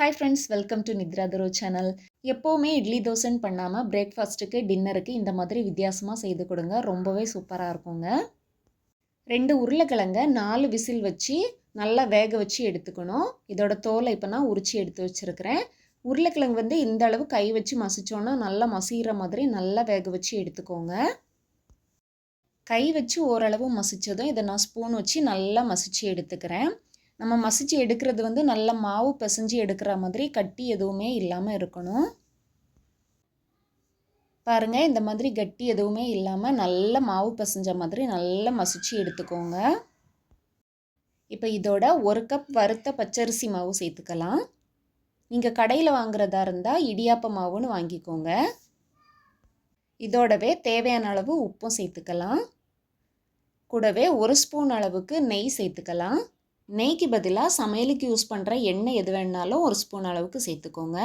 Hi friends welcome to Nithra தரோ channel எப்போவுமே இட்லி தோசைன்னு பண்ணாமல் பிரேக்ஃபாஸ்ட்டுக்கு டின்னருக்கு இந்த மாதிரி வித்தியாசமாக செய்து கொடுங்க. ரொம்பவே சூப்பராக இருக்குங்க. ரெண்டு உருளைக்கிழங்க நாலு விசில் வச்சு நல்லா வேக வச்சு எடுத்துக்கணும். இதோட தோலை இப்போ நான் உரிச்சு எடுத்து வச்சுருக்கிறேன். உருளைக்கிழங்கு வந்து இந்த அளவு கை வச்சு மசிச்சோன்னா நல்லா மசிகிற மாதிரி நல்லா வேக வச்சு எடுத்துக்கோங்க. கை வச்சு ஓரளவு மசித்ததும் இதை நான் ஸ்பூன் வச்சு நல்லா மசித்து எடுத்துக்கிறேன். நம்ம மசிச்சு எடுக்கிறது வந்து நல்ல மாவு பிசைஞ்சு எடுக்கிற மாதிரி கட்டி எதுவுமே இல்லாமல் இருக்கணும். பாருங்கள் இந்த மாதிரி கட்டி எதுவுமே இல்லாமல் நல்ல மாவு பிசைஞ்ச மாதிரி நல்லா மசிச்சு எடுத்துக்கோங்க. இப்போ இதோட ஒரு கப் வறுத்த பச்சரிசி மாவு சேர்த்துக்கலாம். நீங்கள் கடையில் வாங்குறதா இருந்தால் இடியாப்ப மாவுன்னு வாங்கிக்கோங்க. இதோடவே தேவையான அளவு உப்பும் சேர்த்துக்கலாம். கூடவே ஒரு ஸ்பூன் அளவுக்கு நெய் சேர்த்துக்கலாம். நெய்க்கு பதிலாக சமையலுக்கு யூஸ் பண்ணுற எண்ணெய் எது வேணாலும் ஒரு ஸ்பூன் அளவுக்கு சேர்த்துக்கோங்க.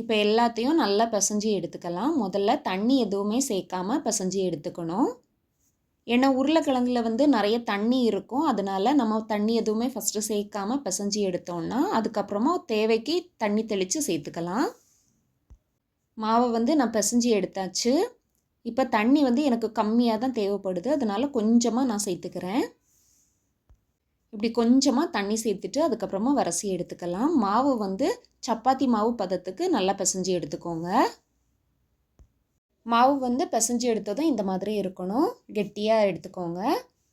இப்போ எல்லாத்தையும் நல்லா பிசைஞ்சு எடுத்துக்கலாம். முதல்ல தண்ணி எதுவுமே சேர்க்காம பிசைஞ்சு எடுத்துக்கணும். ஏன்னா உருளைக்கிழங்குல வந்து நிறைய தண்ணி இருக்கும். அதனால நம்ம தண்ணி எதுவுமே ஃபஸ்ட்டு சேர்க்காம பிசைஞ்சு எடுத்தோம்னா அதுக்கப்புறமா தேவைக்கு தண்ணி தெளித்து சேர்த்துக்கலாம். மாவை வந்து நான் பிசைஞ்சு எடுத்தாச்சு. இப்போ தண்ணி வந்து எனக்கு கம்மியாக தான் தேவைப்படுது. அதனால கொஞ்சமாக நான் சேர்த்துக்கிறேன். இப்படி கொஞ்சமாக தண்ணி சேர்த்துட்டு அதுக்கப்புறமா வரசி எடுத்துக்கலாம். மாவு வந்து சப்பாத்தி மாவு பதத்துக்கு நல்லா பிசைஞ்சு எடுத்துக்கோங்க. மாவு வந்து பிசைஞ்சு எடுத்ததும் இந்த மாதிரி இருக்கணும். கெட்டியாக எடுத்துக்கோங்க.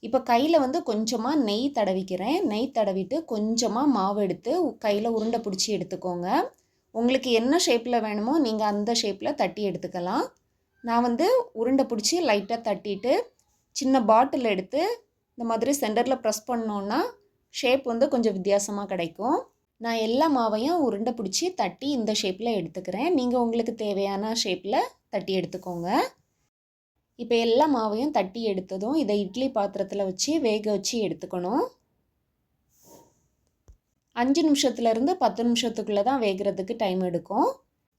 இப்போ கையில் வந்து கொஞ்சமாக நெய் தடவிக்கிறேன். நெய் தடவிட்டு கொஞ்சமாக மாவு எடுத்து கையில் உருண்டை பிடிச்சி எடுத்துக்கோங்க. உங்களுக்கு என்ன ஷேப்பில் வேணுமோ நீங்கள் அந்த ஷேப்பில் தட்டி எடுத்துக்கலாம். நான் வந்து உருண்டை பிடிச்சி லைட்டாக தட்டிட்டு சின்ன பாட்டில் எடுத்து இந்த மாதிரி சென்டரில் ப்ரெஸ் பண்ணோன்னா ஷேப் வந்து கொஞ்சம் வித்தியாசமாக கிடைக்கும். நான் எல்லா மாவையும் உருண்டை பிடிச்சி தட்டி இந்த ஷேப்பில் எடுத்துக்கிறேன். நீங்கள் உங்களுக்கு தேவையான ஷேப்பில் தட்டி எடுத்துக்கோங்க. இப்போ எல்லா மாவையும் தட்டி எடுத்ததும் இதை இட்லி பாத்திரத்தில் வச்சு வேக வச்சு எடுத்துக்கணும். அஞ்சு நிமிஷத்துலேருந்து பத்து நிமிஷத்துக்குள்ளே தான் வேகிறதுக்கு டைம் எடுக்கும்.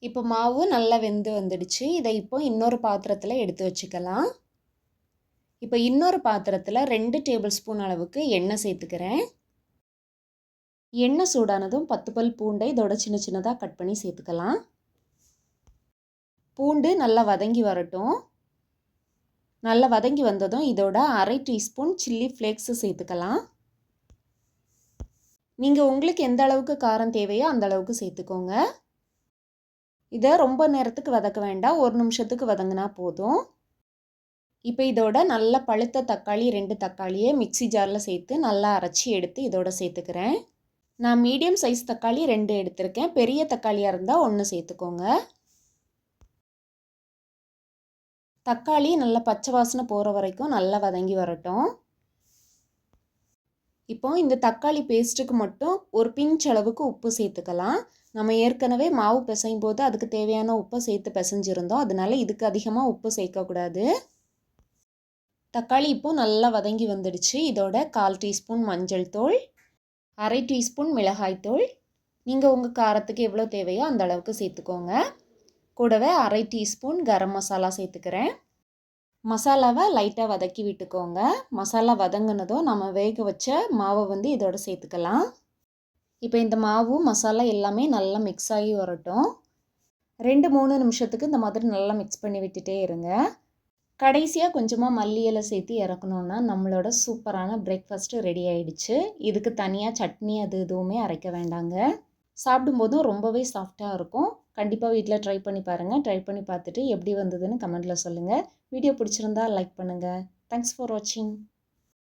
இப்போ மாவு நல்லா வெந்து வந்துடுச்சு. இதை இப்போ இன்னொரு பாத்திரத்தில் எடுத்து வச்சுக்கலாம். இப்போ இன்னொரு பாத்திரத்தில் ரெண்டு டேபிள் ஸ்பூன் அளவுக்கு எண்ணெய் சேர்த்துக்கிறேன். எண்ணெய் சூடானதும் பத்து பல் பூண்டை இதோட சின்ன சின்னதாக கட் பண்ணி சேர்த்துக்கலாம். பூண்டு நல்லா வதங்கி வரட்டும். நல்லா வதங்கி வந்ததும் இதோட அரை டீஸ்பூன் சில்லி ஃப்ளேக்ஸு சேர்த்துக்கலாம். நீங்கள் உங்களுக்கு எந்த அளவுக்கு காரம் தேவையோ அந்த அளவுக்கு சேர்த்துக்கோங்க. இதை ரொம்ப நேரத்துக்கு வதக்க வேண்டாம். ஒரு நிமிஷத்துக்கு வதங்கினா போதும். இப்போ இதோட நல்ல பழுத்த தக்காளி ரெண்டு தக்காளியை மிக்சி ஜாரில் சேர்த்து நல்லா அரைச்சி எடுத்து இதோட சேர்த்துக்கிறேன். நான் மீடியம் சைஸ் தக்காளி ரெண்டு எடுத்திருக்கேன். பெரிய தக்காளியாக இருந்தால் ஒன்று சேர்த்துக்கோங்க. தக்காளி நல்லா பச்சை வாசனை போகிற வரைக்கும் நல்லா வதங்கி வரட்டும். இப்போ இந்த தக்காளி பேஸ்ட்டுக்கு மட்டும் ஒரு பிஞ்ச் அளவுக்கு உப்பு சேர்த்துக்கலாம். நம்ம ஏற்கனவே மாவு பிசையும் போது அதுக்கு தேவையான உப்பை சேர்த்து பிசைஞ்சிருந்தோம். அதனால இதுக்கு அதிகமாக உப்பு சேர்க்கக்கூடாது. தக்காளி இப்போ நல்லா வதங்கி வந்துடுச்சு. இதோட கால் டீஸ்பூன் மஞ்சள் தூள் அரை டீஸ்பூன் மிளகாய்த்தூள் நீங்கள் உங்கள் காரத்துக்கு எவ்வளோ தேவையோ அந்த அளவுக்கு சேர்த்துக்கோங்க. கூடவே அரை டீஸ்பூன் கரம் மசாலா சேர்த்துக்கிறேன். மசாலாவை லைட்டாக வதக்கி விட்டுக்கோங்க. மசாலா வதங்கினதும் நம்ம வேக வச்ச மாவை வந்து இதோட சேர்த்துக்கலாம். இப்போ இந்த மாவு மசாலா எல்லாமே நல்லா மிக்ஸ் ஆகி வரட்டும். ரெண்டு மூணு நிமிஷத்துக்கு இந்த மாதிரி நல்லா மிக்ஸ் பண்ணி விட்டுட்டே இருங்க. கடைசியாக கொஞ்சமாக மல்லி இலை சேர்த்து இறக்கணுன்னா நம்மளோட சூப்பரான பிரேக்ஃபாஸ்ட்டு ரெடி ஆகிடுச்சு இதுக்கு தனியாக சட்னி அது எதுவுமே அரைக்க வேண்டாங்க. சாப்பிடும்போதும் ரொம்பவே சாஃப்டாக இருக்கும். கண்டிப்பாக வீட்டில் ட்ரை பண்ணி பாருங்கள் ட்ரை பண்ணி பார்த்துட்டு எப்படி வந்ததுன்னு கமெண்ட்டில் சொல்லுங்கள் வீடியோ பிடிச்சிருந்தா லைக் பண்ணுங்கள் தேங்க்ஸ் ஃபார் வாட்சிங்